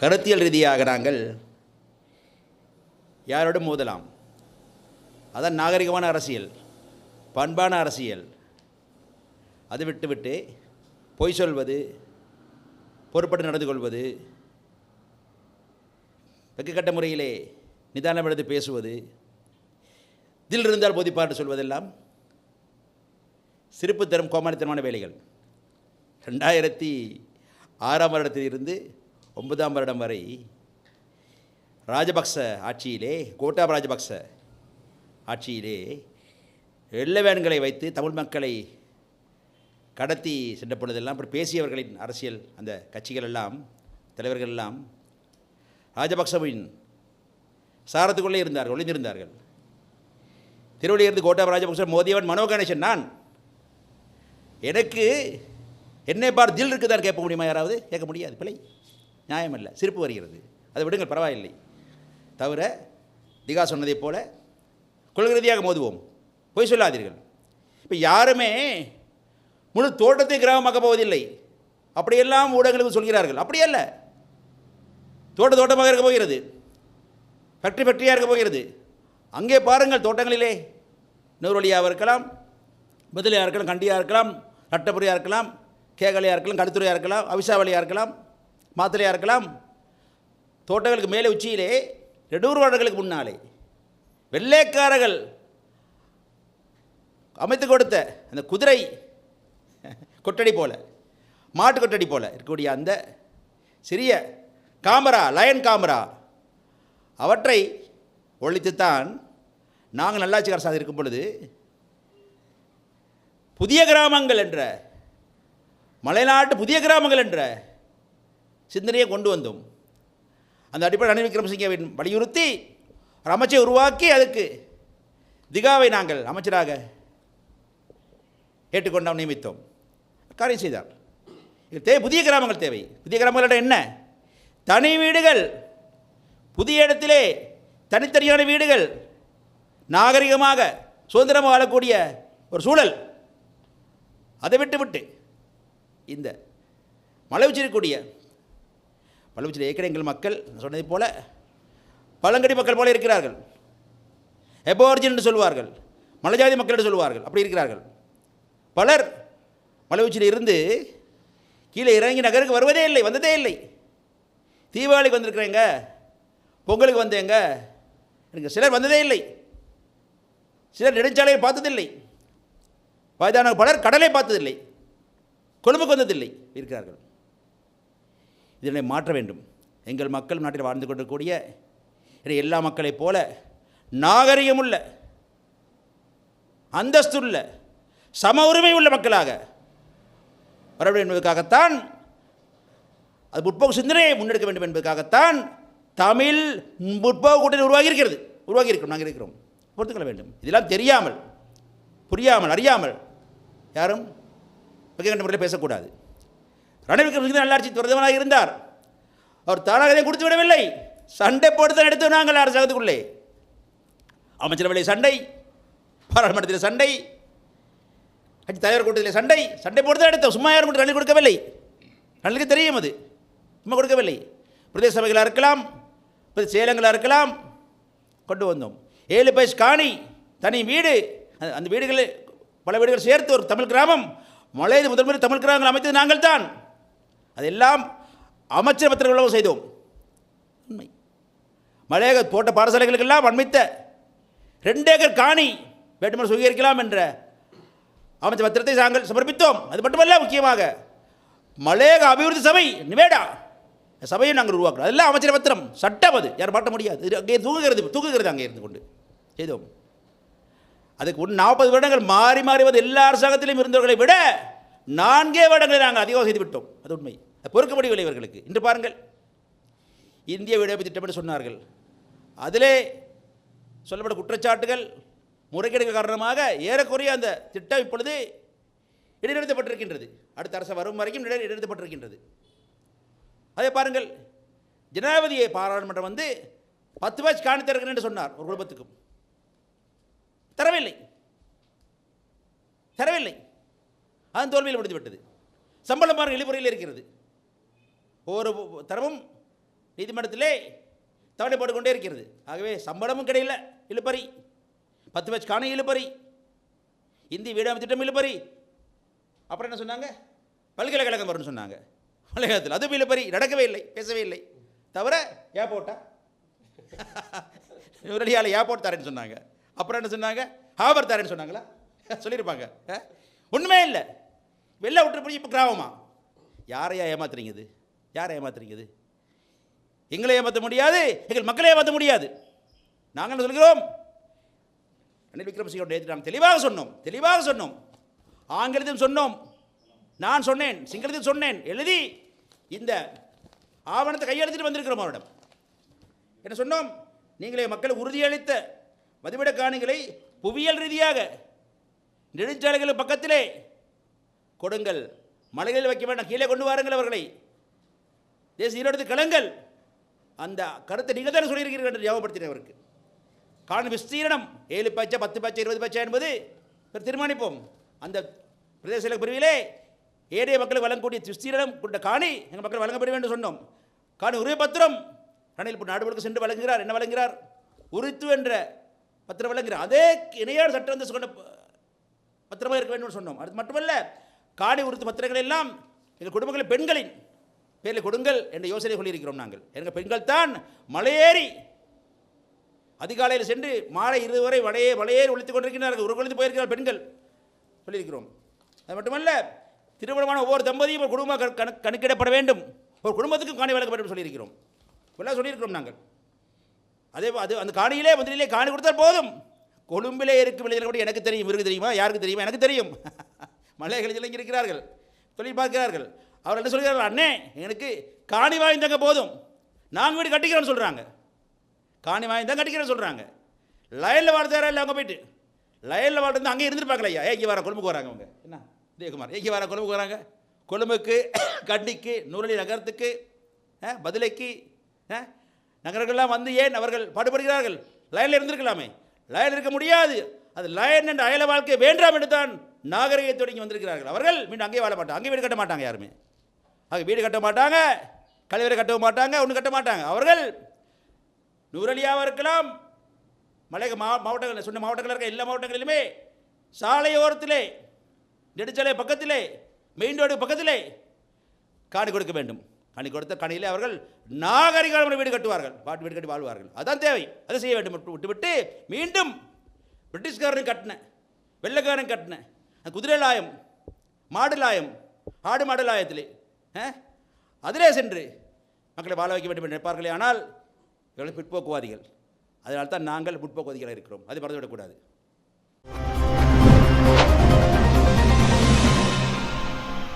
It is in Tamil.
கருத்தியல் ரீதியாக நாங்கள் யாரோடும் மோதலாம்? அதான் நாகரிகமான அரசியல் பண்பான அரசியல். அது விட்டுவிட்டு பொய் சொல்வது பொறுப்பட்டு நடந்து கொள்வது வெக்கக்கட்ட முறையிலே நிதானம் எடுத்து பேசுவது இதில் இருந்தால் போதிப்பாட்டு சொல்வதெல்லாம் சிரிப்பு தரும் கோமாளித்தனமான வேலைகள். ரெண்டாயிரத்தி ஆறாம் வருடத்திலிருந்து ஒன்பதாம் வருடம் வரை ராஜபக்ச ஆட்சியிலே கோட்டாப ராஜபக்ச ஆட்சியிலே எல்லவேன்களை வைத்து தமிழ் மக்களை கடத்தி சென்ற பொழுதெல்லாம் அப்படி பேசியவர்களின் அரசியல் அந்த கட்சிகள் எல்லாம் தலைவர்கள் எல்லாம் ராஜபக்சவின் சாரத்துக்குள்ளே இருந்தார்கள் ஒளிந்திருந்தார்கள். திருவள்ளியிருந்து கோட்டாப ராஜபக்ச மோதியவன் மனோ கணேசன் நான். எனக்கு என்னை பார் தில் இருக்குதான் கேட்க முடியுமா யாராவது? கேட்க முடியாது பிழை. நியாயம் இல்லை சிரிப்பு வருகிறது. அதை விடுங்கள் பரவாயில்லை. தவிர திகா சொன்னதைப் போல கொள்கிறதியாக மோதுவோம். பொய் சொல்லாதீர்கள். இப்போ யாருமே முழு தோட்டத்தை கிராமமாக்க போவதில்லை. அப்படியெல்லாம் ஊடகங்களுக்கு சொல்கிறார்கள். அப்படி அல்ல. தோட்ட தோட்டமாக இருக்க போகிறது. ஃபேக்ட்ரி ஃபேக்ட்ரியாக இருக்க போகிறது. அங்கே பாருங்கள் தோட்டங்களிலே. நூறுவழியாக இருக்கலாம். பதிலையாக இருக்கலாம் கண்டியாக இருக்கலாம் ரட்டபுரியாக இருக்கலாம் கேகலையாக இருக்கலாம் கடுத்துறையாக இருக்கலாம் அவிசாவளியாக இருக்கலாம். மாத்திரையாக இருக்கலாம்? தோட்டங்களுக்கு மேலே உச்சியிலே நெடுவர்களுக்கு முன்னாலே வெள்ளைக்காரர்கள் அமைத்து கொடுத்த அந்த குதிரை கொட்டடி போல மாட்டு கொட்டடி போல இருக்கக்கூடிய அந்த சிறிய காமரா லயன் காமரா அவற்றை ஒழித்துத்தான் நாங்கள் நல்லாட்சி அரசாக இருக்கும் பொழுது புதிய கிராமங்கள் என்ற மலைநாட்டு புதிய கிராமங்கள் என்ற சிந்தனையை கொண்டு வந்தோம். அந்த அடிப்படை ரணில் விக்ரமசிங்கவின் வலியுறுத்தி ஒரு அமைச்சை உருவாக்கி அதுக்கு திகாவை நாங்கள் அமைச்சராக ஏற்றுக்கொண்டோம் நியமித்தோம். காரியம் செய்தார். இது தேவை புதிய கிராமங்கள் தேவை. புதிய கிராமங்கள் என்ன? தனி வீடுகள். புதிய இடத்திலே தனித்தனியான வீடுகள். நாகரிகமாக சுதந்திரமாக வாழக்கூடிய ஒரு சூழல். அதை விட்டு விட்டு இந்த மலை வச்சிருக்கக்கூடிய மலை உச்சியில் ஏற்கனவே எங்கள் மக்கள் சொன்னது சொன்னதைப் பழங்கடி மக்கள் போல இருக்கிறார்கள். எபோர்ஜின் என்று சொல்வார்கள். மலைஜாதி மக்கள் என்று சொல்வார்கள். அப்படி இருக்கிறார்கள். பலர் மலை உச்சியில் இருந்து கீழே இறங்கி நகருக்கு வருவதே இல்லை வந்ததே இல்லை. தீபாவளிக்கு வந்திருக்கிறேங்க. பொங்கலுக்கு வந்தேங்க. எனக்கு சிலர் வந்ததே இல்லை. சிலர் நெடுஞ்சாலையை பார்த்ததில்லை. வயதான பலர் கடலை பார்த்ததில்லை. கொழும்புக்கு வந்ததில்லை. இருக்கிறார்கள். இதனை மாற்ற வேண்டும். எங்கள் மக்கள் நாட்டில் வாழ்ந்து கொண்டிருக்கூடிய எல்லா மக்களைப் போல நாகரிகமுள்ள அந்தஸ்துள்ள சம உரிமை உள்ள மக்களாக வர வேண்டும் என்பதற்காகத்தான் அது முற்போக்கு சிந்தனையை முன்னெடுக்க வேண்டும் என்பதற்காகத்தான் தமிழ் முற்போக்கு கூட்டணி உருவாகி இருக்கிறது உருவாகி இருக்கிறோம் நாங்கள் இருக்கிறோம். பொறுத்துக்கொள்ள வேண்டும். இதெல்லாம் தெரியாமல் புரியாமல் அறியாமல் யாரும் மிக முறையில் பேசக்கூடாது. ரணில் நல்லாட்சி துரிதவனாக இருந்தார். அவர் தானாக கொடுத்து விடவில்லை சண்டை போட்டு தான் எடுத்து நாங்கள் அரசாங்கத்துக்குள்ளே அமைச்சரவை சண்டை பாராளுமன்றத்தில் சண்டை கட்சி தலைவர் கூட்டத்தில் சண்டை சண்டை போட்டு தான் எடுத்தோம். சும்மா யாரும் மட்டும் கொடுக்கவில்லை. ரணிலுக்கு தெரியும் அது. சும்மா கொடுக்கவில்லை. பிரதேச சபைகளாக இருக்கலாம் சேலங்களாக இருக்கலாம் கொண்டு வந்தோம். ஏழு பைஸ் காணி தனி வீடு அந்த- அந்த வீடுகளில் பல வீடுகள் சேர்த்து ஒரு தமிழ் கிராமம் மலையது முதல் முறை தமிழ் கிராமங்கள் அமைத்தது நாங்கள் தான் அதெல்லாம் அமைச்சர் பத்திரங்களும் செய்தோம். உண்மை. மலையக போட்ட பாடசாலைகளுக்கெல்லாம் அண்மித்த ரெண்டு ஏக்கர் காணி வேண்டுமென சுவீகரிக்கலாம் என்ற அமைச்சர் பத்திரத்தை நாங்கள் சமர்ப்பித்தோம். அது மட்டுமல்ல முக்கியமாக மலையக அபிவிருத்தி சபை நிவேடா சபையும் சபையை நாங்கள் உருவாக்குறோம். அதெல்லாம் அமைச்சர் பத்திரம் சட்டம் அது. யாரும் மாட்ட முடியாது. இது அங்கே தூங்குகிறது தூங்குகிறது அங்கே இருந்து கொண்டு செய்தோம். அதுக்கு ஒன்று நாற்பது வருடங்கள் மாறி மாறி வந்து எல்லா அரசாங்கத்திலும் இருந்தவர்களை விட நான்கே வருடங்களை நாங்கள் அதிகம் செய்து விட்டோம். அது உண்மை. பொறுக்க முடியவில்லை இவர்களுக்கு. இன்று பாருங்கள். இந்திய விடைப்பு திட்டம் என்று சொன்னார்கள். அதிலே சொல்லப்பட்ட குற்றச்சாட்டுகள் முறைகேடுகள் காரணமாக ஏறக்குறைய அந்த திட்டம் இப்பொழுது இடைநிறுத்தப்பட்டிருக்கின்றது. அடுத்த அரசு வரும் வரைக்கும் இடைநிறுத்தப்பட்டிருக்கின்றது. அதே பாருங்கள். ஜனாதிபதியை பாராளுமன்றம் வந்து பத்து பேச்சு காணி என்று சொன்னார் ஒரு குடும்பத்துக்கும். தரவில்லை. தரவில்லை. அதன் தோல்வியில் முடிந்துவிட்டது சம்பளம் பாருங்கள் இழிமுறையில் இருக்கிறது. ஒவ்வொரு தரமும் நீதிமன்றத்திலே தவணை போட்டுக்கொண்டே இருக்கிறது. ஆகவே சம்பளமும் கிடையில இழுப்பறி பத்து வச்சு காணி இழுப்பறி இந்தி வீடாமை திட்டம் இழுப்பறி அப்புறம் என்ன சொன்னாங்க? பல்கலைக்கழகம் வரும்னு சொன்னாங்க. பல்கலைக்கழகத்தில் அதுவும் இழுப்பறி நடக்கவே இல்லை பேசவே இல்லை. தவிர ஏர்போர்ட்டா? உடனடியால் ஏர்போர்ட் தரேன்னு சொன்னாங்க. அப்புறம் என்ன சொன்னாங்க? ஹாவர் தரேன்னு சொன்னாங்களா? சொல்லியிருப்பாங்க. ஒன்றுமே இல்லை. வெளில விட்டு போய் இப்போ கிராமமா? யாரையா ஏமாத்துறீங்க இது? யாரை ஏமாத்துறீங்க இது? எங்களை ஏமாற்ற முடியாது எங்கள் மக்களை ஏமாற்ற முடியாது. நாங்கள் என்ன சொல்கிறோம்? ரணில் விக்ரமசிங்கோட நேற்று நாம் தெளிவாக சொன்னோம் தெளிவாக சொன்னோம். ஆங்கிலத்தையும் சொன்னோம். நான் சொன்னேன் சிங்களத்தையும் சொன்னேன். எழுதி இந்த ஆவணத்தை கையெழுத்திட்டு வந்திருக்கிறோம் அவரிடம். என்ன சொன்னோம்? நீங்களே மக்கள் உறுதியளித்த மதிவிட காணிகளை புவியியல் ரீதியாக நெடுஞ்சாலைகள் பக்கத்திலே கொடுங்கள். மலைகளில் வைக்க வேண்டாம். கீழே கொண்டு வாருங்கள் அவர்களை. தேசிய ஈரோடு கிளங்கள். அந்த கருத்தை நீங்கள் தானே சொல்லியிருக்கிறீர்கள் என்று ஞாபகப்படுத்தினேன் அவருக்கு. காணும் விஸ்தீரணம். ஏழு பச்சை பத்து பச்சை இருபது பச்சை என்பது தீர்மானிப்போம். அந்த பிரதேச பிரிவிலே ஏழைய மக்களுக்கு வழங்கக்கூடிய விஸ்தீரணம் கொண்ட காணி எங்கள் மக்கள் வழங்கப்பட வேண்டும் சொன்னோம். காணி உரிய பத்திரம். ரணில் இப்போ நாடுகளுக்கு சென்று வழங்குகிறார். என்ன வழங்குகிறார்? உரித்து என்ற பத்திரம் வழங்குகிறார். அதே இணையான சட்டம் வந்து சொன்ன பத்திரமாக இருக்க வேண்டும் சொன்னோம். அது மட்டுமல்ல காணி உறுத்து பத்திரங்கள் எல்லாம் எங்கள் குடும்பங்களில் பெண்களின் பேரில் கொடுங்கள் என்ற யோசனை சொல்லியிருக்கிறோம் நாங்கள். எங்கள் பெண்கள் தான் மலையேறி அதிகாலையில் சென்று மாலை இருபது வரை வலையே வலையேறி ஒழித்துக் கொண்டிருக்கிறார்கள். ஒரு குழந்தை போயிருக்கிறார் பெண்கள் சொல்லியிருக்கிறோம். அது மட்டுமல்ல திருமணமான ஒவ்வொரு தம்பதியும் ஒரு குடும்பம் கணக்கு- கணக்கிடப்பட வேண்டும். ஒரு குடும்பத்துக்கும் காணி வழங்கப்படும் சொல்லியிருக்கிறோம். இப்பெல்லாம் சொல்லியிருக்கிறோம் நாங்கள். அதே அது அந்த காணியிலே மதுரையிலே காணி கொடுத்தால் போதும். கொழும்பிலே இருக்கும் விளையாட கூட எனக்கு தெரியும் இவருக்கு தெரியுமா யாருக்கு தெரியுமா எனக்கு தெரியும். மலைகளில் இங்கே இருக்கிறார்கள் தொழில் பார்க்கிறார்கள். அவர் என்ன சொல்கிறார்கள்? அண்ணே எனக்கு காணி வாய்ந்தங்க போதும். நாங்கள் வீடு கட்டிக்கிறோன்னு சொல்கிறாங்க காணி வாய்ந்தாங்க கட்டிக்கிறேன்னு சொல்கிறாங்க லயனில் வாழ்ந்தாரா இல்லை அங்கே போயிட்டு? லயனில் வாழ்ந்து அங்கே இருந்துருப்பாங்களே ஐயா. ஏக்கி வர கொழும்புக்கு வராங்க அவங்க. என்ன? ஜெயக்குமார் ஏக்கி வர கொழும்புக்கு வராங்க. கொழும்புக்கு கண்டிக்கு நூறலி நகரத்துக்கு பதிலைக்கு நகரங்கள்லாம் வந்து ஏன் அவர்கள் பாடுபடுகிறார்கள்? லயனில் இருந்திருக்கலாமே. லயனில் இருக்க முடியாது. அது லயன் என்ற அயல வாழ்க்கை வேண்டாம் என்று தான் நாகரிகத்தோடு வந்திருக்கிறார்கள். அவர்கள் மீண்டும் அங்கேயே வாழ மாட்டாங்க. அங்கே வீடு கட்ட மாட்டாங்க யாருமே. அங்கே வீடு கட்ட மாட்டாங்க கழிவறை கட்டவும் மாட்டாங்க ஒன்றும் கட்ட மாட்டாங்க. அவர்கள் நூறலியாவாக இருக்கலாம் மலை மா மாவட்டங்கள் சொன்ன மாவட்டங்கள் இருக்க எல்லா மாவட்டங்களிலுமே சாலையோரத்திலே நெடுஞ்சாலை பக்கத்திலே மெயின் ரோடு பக்கத்திலே காணி கொடுக்க வேண்டும். காணி கொடுத்த காணியிலே அவர்கள் நாகரிகமான வீடு கட்டுவார்கள். பாட்டு வீடு கட்டி வாழ்வார்கள். அதான் தேவை. அதை செய்ய வேண்டும். விட்டு விட்டுவிட்டு மீண்டும் பிரிட்டிஷ்காரன் கட்டின வெள்ளைக்காரன் கட்டினேன். அந்த குதிரை லாயம் மாடு லாயம் ஆடு மாடு லாயத்திலே ஆ? அதிலே சென்று மக்களை வாழ வைக்க வேண்டும் என்று நினைப்பார்களே. ஆனால் இவர்கள் பிற்போக்குவாதிகள். அதனால்தான் நாங்கள் முற்போக்குவாதிகளாக இருக்கிறோம். அது மறந்துவிடக்கூடாது